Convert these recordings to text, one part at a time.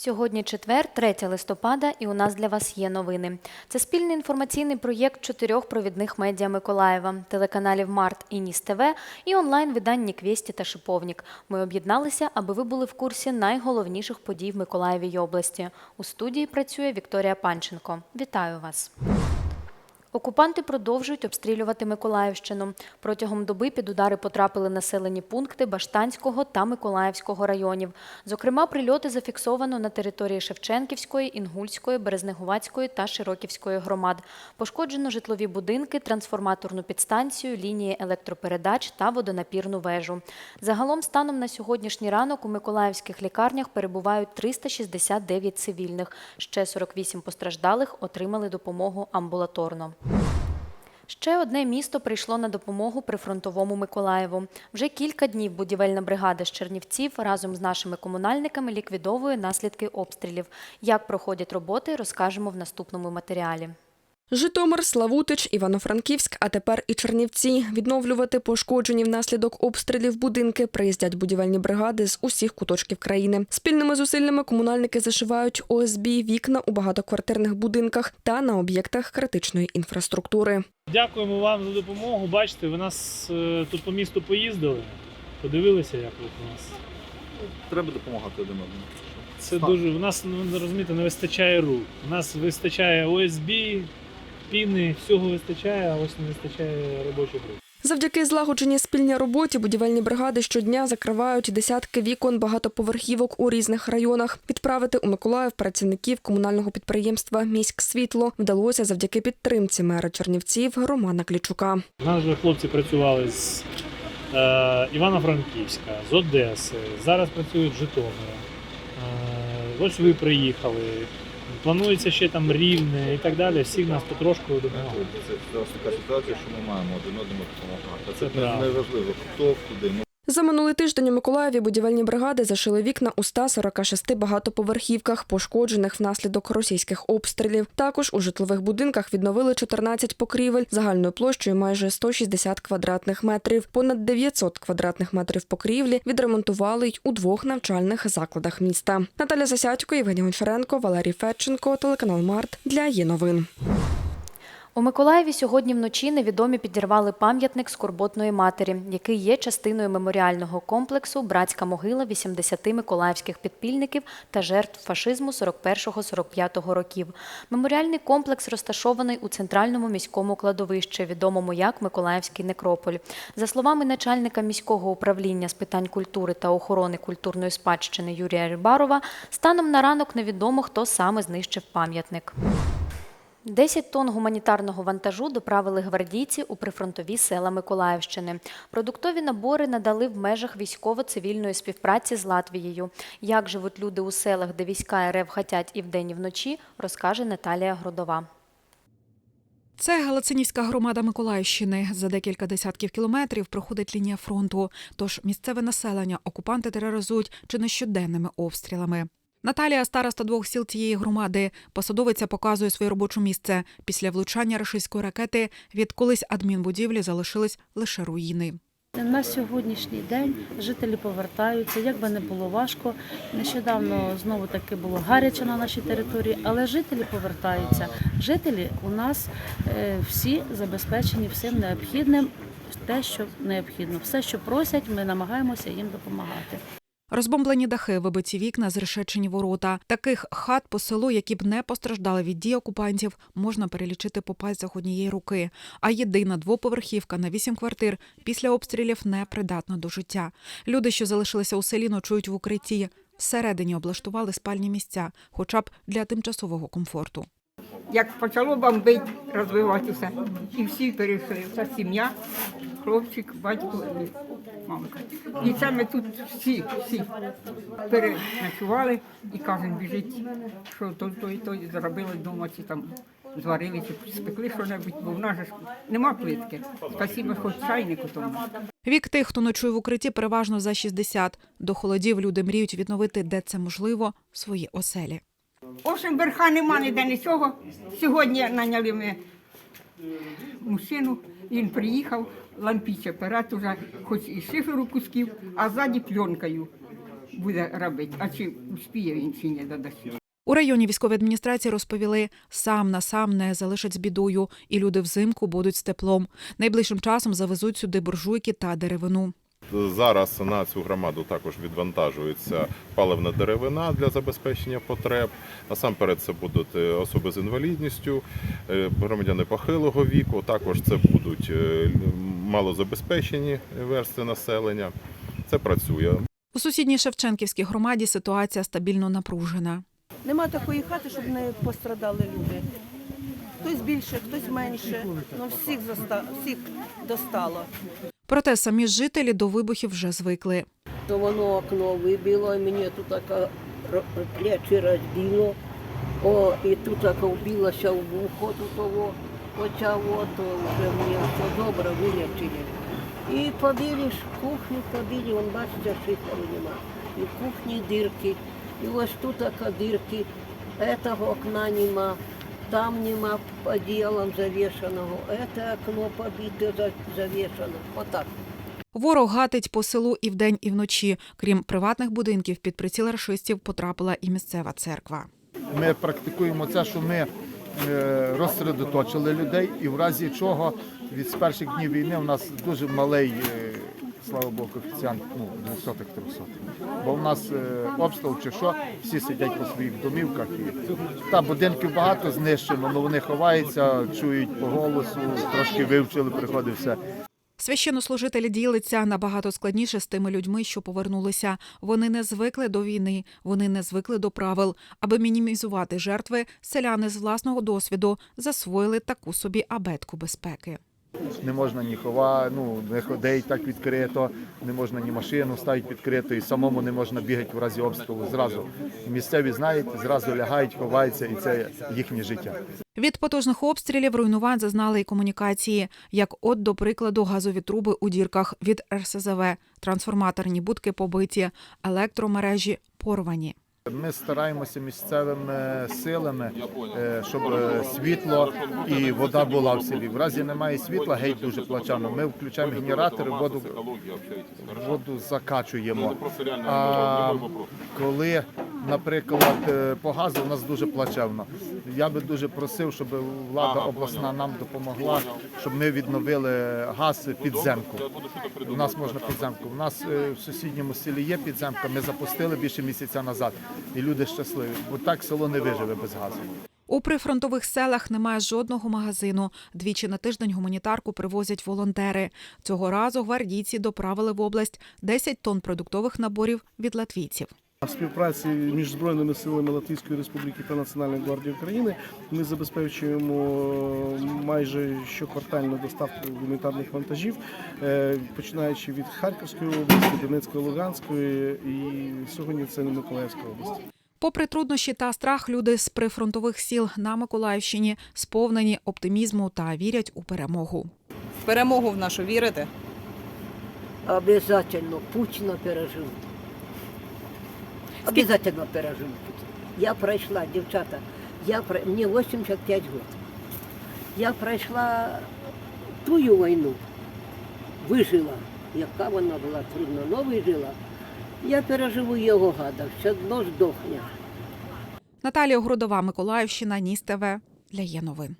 Сьогодні четвер, 3 листопада, і у нас для вас є новини. Це спільний інформаційний проєкт чотирьох провідних медіа Миколаєва, телеканалів Март і Ніс ТВ і онлайн-видань Квєсті та Шиповнік. Ми об'єдналися, аби ви були в курсі найголовніших подій в Миколаєві й області. У студії працює Вікторія Панченко. Вітаю вас! Окупанти продовжують обстрілювати Миколаївщину. Протягом доби під удари потрапили населені пункти Баштанського та Миколаївського районів. Зокрема, прильоти зафіксовано на території Шевченківської, Інгульської, Березнегувацької та Широківської громад. Пошкоджено житлові будинки, трансформаторну підстанцію, лінії електропередач та водонапірну вежу. Загалом, станом на сьогоднішній ранок у миколаївських лікарнях перебувають 369 цивільних. Ще 48 постраждалих отримали допомогу амбулаторно. Ще одне місто прийшло на допомогу прифронтовому Миколаєву. Вже кілька днів будівельна бригада з Чернівців разом з нашими комунальниками ліквідовує наслідки обстрілів. Як проходять роботи, розкажемо в наступному матеріалі. Житомир, Славутич, Івано-Франківськ, а тепер і Чернівці. Відновлювати пошкоджені внаслідок обстрілів будинки приїздять будівельні бригади з усіх куточків країни. Спільними зусиллями комунальники зашивають ОСБ вікна у багатоквартирних будинках та на об'єктах критичної інфраструктури. Дякуємо вам за допомогу. Бачите, ви нас е, тут по місту поїздили, подивилися, як ви у нас. Треба допомагати один одному. Це дуже. У нас ну, розумієте, не вистачає рук. У нас вистачає ОСБ, піни, всього вистачає, а ось не вистачає робочих рук. Завдяки злагодженій спільній роботі будівельні бригади щодня закривають десятки вікон багатоповерхівок у різних районах. Відправити у Миколаїв працівників комунального підприємства Міськ світло вдалося завдяки підтримці мера Чернівців Романа Клічука. Нас вже хлопці працювали з е, Івано-Франківська, з Одеси, зараз працюють з Житомира. Е, ось ви приїхали. Планується ще там рівне і так далі. Всіх нас потрошку допомагають. Це зараз така ситуація, що ми маємо один одному допомагати. Це Це не важливо, хто куди. За минулий тиждень у Миколаєві будівельні бригади зашили вікна у 146 багатоповерхівках, пошкоджених внаслідок російських обстрілів. Також у житлових будинках відновили 14 покрівель загальною площею майже 160 квадратних метрів. Понад 900 квадратних метрів покрівлі відремонтували й у двох навчальних закладах міста. Наталя Засядько, Євгеній Гончаренко, Валерій Федченко, телеканал Март для є новин. У Миколаєві сьогодні вночі невідомі підірвали пам'ятник скорботної матері, який є частиною меморіального комплексу Братська могила 80 миколаївських підпільників та жертв фашизму 41-45 років. Меморіальний комплекс розташований у центральному міському кладовищі, відомому як Миколаївський некрополь. За словами начальника міського управління з питань культури та охорони культурної спадщини Юрія Рибарова, станом на ранок невідомо, хто саме знищив пам'ятник. 10 тонн гуманітарного вантажу доправили гвардійці у прифронтові села Миколаївщини. Продуктові набори надали в межах військово-цивільної співпраці з Латвією. Як живуть люди у селах, де війська РФ хатять і вдень, і вночі, розкаже Наталія Гродова. Це Галицинівська громада Миколаївщини. За декілька десятків кілометрів проходить лінія фронту. Тож місцеве населення окупанти тероризують чи не щоденними обстрілами. Наталія, староста двох сіл цієї громади, посадовиця показує своє робоче місце. Після влучання рашистської ракети від колись адмінбудівлі залишились лише руїни. На сьогоднішній день жителі повертаються, як би не було важко. Нещодавно знову таки було гаряче на нашій території, але жителі повертаються. Жителі у нас е, всі забезпечені всім необхідним, те, що необхідно. Все, що просять, ми намагаємося їм допомагати. Розбомблені дахи, вибиті вікна, зрешечені ворота. Таких хат по селу, які б не постраждали від дій окупантів, можна перелічити по пальцях однієї руки. А єдина двоповерхівка на вісім квартир після обстрілів не придатна до життя. Люди, що залишилися у селі, ночують в укритті. Всередині облаштували спальні місця, хоча б для тимчасового комфорту. Як почало бомбити, розвивати все. І всі перейшли. Вся сім'я, хлопчик, батько і мамка. І це ми тут всі, всі переночували, і кожен біжить, що той, той, той зробили вдома, чи там зварили, чи спекли що-небудь, бо в нас же ж нема плитки. Спасибо, хоч чайнику тому. Вік тих, хто ночує в укритті, переважно за 60. До холодів люди мріють відновити, де це можливо, свої оселі. В общем, верха нема ніде нічого. Сьогодні наняли ми мужчину, він приїхав, лампіче перед уже, хоч і шиферу кусків, а ззаді пленкою. буде робити. А чи успіє він чи не додасть. У районі військової адміністрації розповіли, сам на сам не залишать з бідою, і люди взимку будуть з теплом. Найближчим часом завезуть сюди буржуйки та деревину. Зараз на цю громаду також відвантажується паливна деревина для забезпечення потреб. Насамперед це будуть е, особи з інвалідністю, е, громадяни похилого віку. Також це будуть е, малозабезпечені верстви населення. Це працює. У сусідній Шевченківській громаді ситуація стабільно напружена. Нема такої хати, щоб не пострадали люди. Хтось більше, хтось менше. Ну всіх заста... всіх достало. Проте самі жителі до вибухів вже звикли. То воно окно вибило, і мені тут таке ро- плечі розбило. О, і тут таке вбилося в вухо, того. Оця от вже мені все добре вилечили. І побили ж кухню, побили, вон бачите, шиферу нема. І в кухні дирки, і ось тут така дирки, этого окна нема, там нема одіялом завішаного, це окно побите, за- завішано. Отак. Ворог гатить по селу і вдень, і вночі. Крім приватних будинків, під приціл рашистів потрапила і місцева церква. Ми практикуємо це, що ми е, розсередоточили людей, і в разі чого від перших днів війни у нас дуже малий, е, слава Богу, коефіцієнт ну, 200 300 Бо в нас е, обстріл чи що, всі сидять по своїх домівках. І, та будинків багато знищено, але вони ховаються, чують по голосу, трошки вивчили, приходить все. Священнослужителі ділиться набагато складніше з тими людьми, що повернулися. Вони не звикли до війни, вони не звикли до правил. Аби мінімізувати жертви, селяни з власного досвіду засвоїли таку собі абетку безпеки. Не можна ні хова, ну не ходить так відкрито, не можна ні машину ставити відкрито, і самому не можна бігати в разі обстрілу. Зразу місцеві знають, зразу лягають, ховаються, і це їхнє життя. Від потужних обстрілів руйнувань зазнали і комунікації, як от, до прикладу, газові труби у дірках від РСЗВ, трансформаторні будки побиті, електромережі порвані. Ми стараємося місцевими силами, е, щоб е, світло і вода була в селі. В разі немає світла, геть дуже плачано. Ми включаємо генератори, воду, воду закачуємо. А коли, наприклад, е, по газу у нас дуже плачевно. Я би дуже просив, щоб влада обласна нам допомогла, щоб ми відновили газ підземку. У нас можна підземку. У нас в сусідньому селі є підземка. Ми запустили більше місяця назад, і люди щасливі. Бо так село не виживе без газу. У прифронтових селах немає жодного магазину. Двічі на тиждень гуманітарку привозять волонтери. Цього разу гвардійці доправили в область 10 тонн продуктових наборів від латвійців. В співпраці між збройними силами Латвійської Республіки та Національної гвардії України ми забезпечуємо майже щоквартальну доставку гуманітарних вантажів, е, починаючи від Харківської області, Донецької, Луганської і сьогодні це не Миколаївська область. Попри труднощі та страх, люди з прифронтових сіл на Миколаївщині сповнені оптимізму та вірять у перемогу. В перемогу в нашу вірите? Обязательно Путина переживут. Обязательно переживут. Я пройшла, дівчата, я, про- мені 85 років. Я пройшла тую війну, вижила. Яка вона була трудна, але вижила. Я переживу його гада, все одно здохне. Наталія Грудова, Миколаївщина, Ніс ТВ для є новин.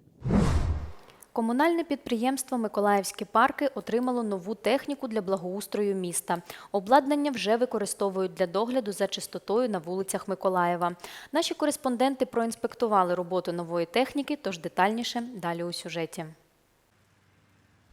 Комунальне підприємство Миколаївські парки отримало нову техніку для благоустрою міста. Обладнання вже використовують для догляду за чистотою на вулицях Миколаєва. Наші кореспонденти проінспектували роботу нової техніки, тож детальніше далі у сюжеті.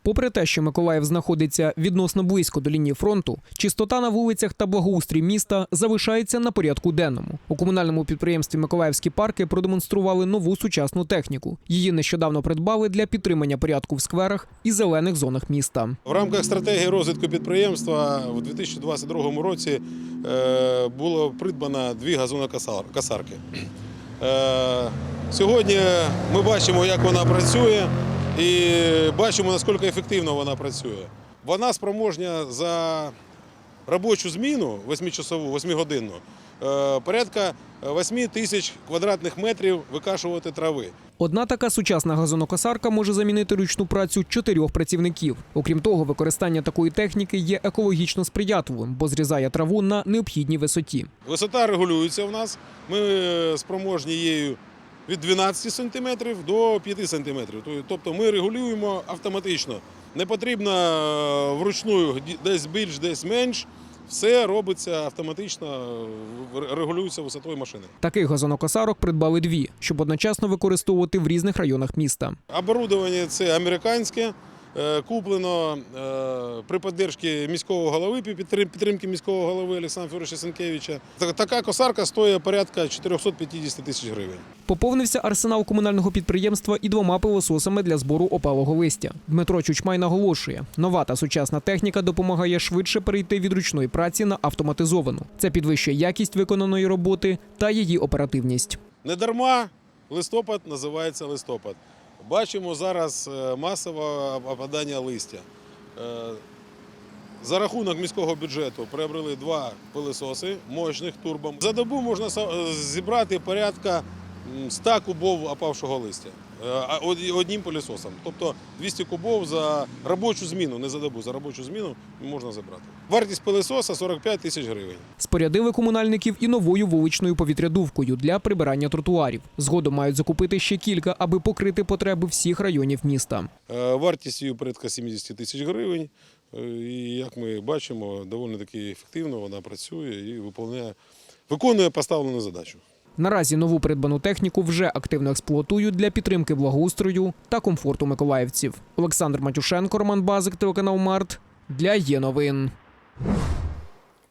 Попри те, що Миколаїв знаходиться відносно близько до лінії фронту, чистота на вулицях та благоустрій міста залишається на порядку денному. У комунальному підприємстві Миколаївські парки продемонстрували нову сучасну техніку. Її нещодавно придбали для підтримання порядку в скверах і зелених зонах міста. В рамках стратегії розвитку підприємства у 2022 році е, було придбано дві газонокосарки. Е, Сьогодні ми бачимо, як вона працює, і бачимо, наскільки ефективно вона працює. Вона спроможня за робочу зміну 8-часову, 8-годинну е, порядка 8 тисяч квадратних метрів викашувати трави. Одна така сучасна газонокосарка може замінити ручну працю чотирьох працівників. Окрім того, використання такої техніки є екологічно сприятливим, бо зрізає траву на необхідній висоті. Висота регулюється в нас. Ми е, спроможні її від 12 см до 5 см. Тобто ми регулюємо автоматично. Не потрібно е, вручну десь більш, десь менш. Все робиться автоматично, е, регулюється висотою машини. Таких газонокосарок придбали дві, щоб одночасно використовувати в різних районах міста. Оборудовання це американське, куплено е, при підтримці міського голови, підтримки міського голови Олександра Федоровича Сенкевича. Така косарка стоїть порядка 450 тисяч гривень. Поповнився арсенал комунального підприємства і двома пилососами для збору опалого листя. Дмитро Чучмай наголошує, нова та сучасна техніка допомагає швидше перейти від ручної праці на автоматизовану. Це підвищує якість виконаної роботи та її оперативність. Недарма листопад називається листопад. Бачимо зараз е, масове опадання листя. Е, За рахунок міського бюджету приобрели два пилососи мощних турбом. За добу можна зібрати порядка м, 100 кубов опавшого листя е, одним пилисосом. Тобто 200 кубов за робочу зміну, не за добу, за робочу зміну можна забрати. Вартість пилисоса 45 тисяч гривень. Спорядили комунальників і новою вуличною повітрядувкою для прибирання тротуарів. Згодом мають закупити ще кілька, аби покрити потреби всіх районів міста. Е, Вартість її порядка 70 тисяч гривень. Е, І як ми бачимо, доволі таки ефективно вона працює і виконує, виконує поставлену задачу. Наразі нову придбану техніку вже активно експлуатують для підтримки благоустрою та комфорту миколаївців. Олександр Матюшенко, Роман Базик, телеканал Март для є новин.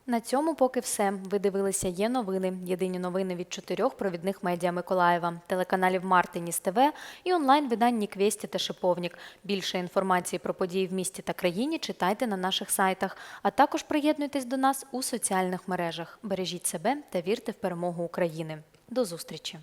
На цьому поки все. Ви дивилися є новини. Єдині новини від чотирьох провідних медіа Миколаєва, телеканалів Мартиніс ТВ і онлайн видань Ніквесті та Шиповнік. Більше інформації про події в місті та країні читайте на наших сайтах, а також приєднуйтесь до нас у соціальних мережах. Бережіть себе та вірте в перемогу України. До зустрічі!